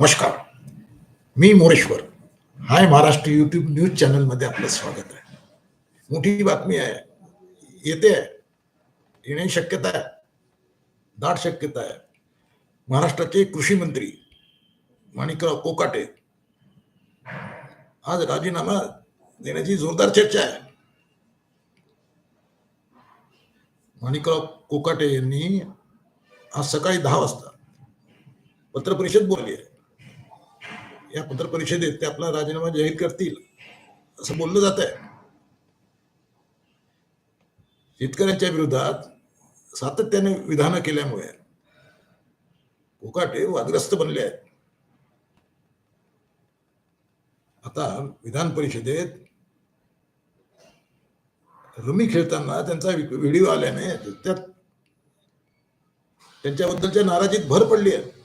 नमस्कार. मी Moreshwar. Hi Maharashtra YouTube news चॅनलमध्ये आपलं स्वागत आहे. मोठी बातमी आहे. येते. आहे येण्याची शक्यता आहे. दाट शक्यता आहे. महाराष्ट्राचे कृषी मंत्री माणिकराव कोकाटे आज राजीनामा देण्याची जोरदार चर्चा आहे. माणिकराव कोकाटे यांनी आज सकाळी दहा वाजता पत्रपरिषद बोलली आहे. या पत्रपरिषदेत ते आपला राजीनामा जाहीर करतील असं बोललं जात आहे शेतकऱ्यांच्या विरोधात सातत्याने विधानं केल्यामुळे कोकाटे वादग्रस्त बनले आहेत. आता विधान परिषदेत रमी खेळताना त्यांचा व्हिडिओ आल्याने त्यात त्यांच्याबद्दलच्या नाराजीत भर पडली आहे.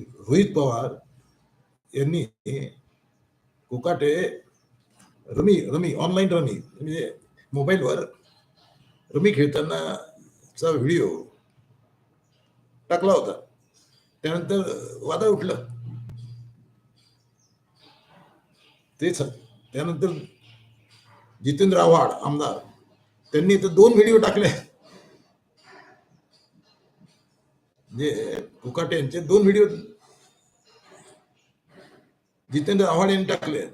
रोहित पवार यांनी Kokate rummy rummy online rummy म्हणजे मोबाईलवर रमी खेळतानाचा व्हिडिओ टाकला होता. त्यानंतर वादा उठलं. तेच त्यानंतर जितेंद्र आव्हाड आमदार त्यांनी तर दोन व्हिडिओ टाकले. जे कोकाटे यांचे दोन व्हिडिओ जितेंद्र आव्हाड यांनी टाकले